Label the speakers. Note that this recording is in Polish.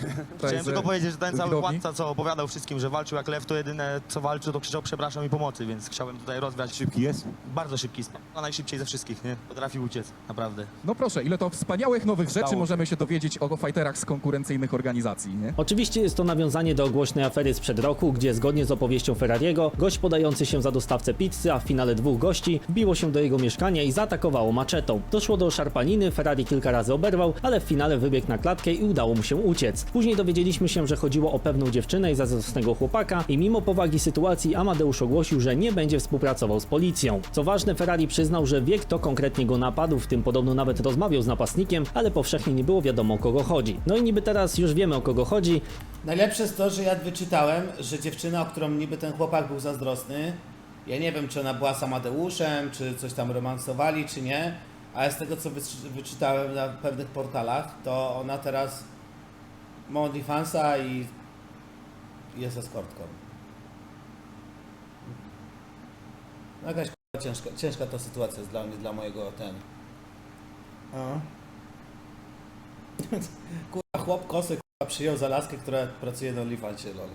Speaker 1: mówię.
Speaker 2: Chciałem
Speaker 3: jest,
Speaker 2: tylko powiedzieć, że ten cały
Speaker 3: widowni.
Speaker 2: władca, co opowiadał wszystkim, że walczył jak lew, to jedyne co walczył, to krzyczał przepraszam i pomocy, więc chciałem tutaj rozwiać.
Speaker 1: Szybki jest?
Speaker 2: Bardzo szybki a najszybciej ze wszystkich, nie? Potrafił uciec, naprawdę.
Speaker 3: No proszę, ile to wspaniałych nowych rzeczy możemy się dowiedzieć o fajterach z konkurencyjnych organizacji, nie?
Speaker 4: Oczywiście jest to nawiązanie do głośnej afery sprzed roku, gdzie zgodnie z opowieścią Ferrariego, gość podający się za dostawcę pizzy, a w finale dwóch gości wbiło się do jego mieszkania i zaatakowało maczetą. Doszło do szarpaniny, Ferrari kilka razy oberwał, ale w finale wybiegł na klatkę i udało mu się uciec. Później dowiedzieliśmy się, że chodziło o pewną dziewczynę i zazdrosnego chłopaka i mimo powagi sytuacji Amadeusz ogłosił, że nie będzie współpracował z policją. Co ważne, Ferrari przyznał, że wie kto konkretnie go napadł, w tym podobno nawet rozmawiał z napastnikiem, ale powszechnie nie było wiadomo o kogo chodzi. No i niby teraz już wiemy o kogo chodzi,
Speaker 5: Najlepsze jest to, że ja wyczytałem, że dziewczyna, o którą niby ten chłopak był zazdrosny, ja nie wiem, czy ona była z Amadeuszem, czy coś tam romansowali, czy nie, ale z tego, co wyczy- wyczytałem na pewnych portalach, to ona teraz OnlyFansa i jest eskortką. No jakaś k***a ciężka, ciężka ta sytuacja jest dla mnie, dla mojego ten. A. Kurwa, chłop kosy kurwa, przyjął za laskę, która pracuje na OnlyFansie, lol.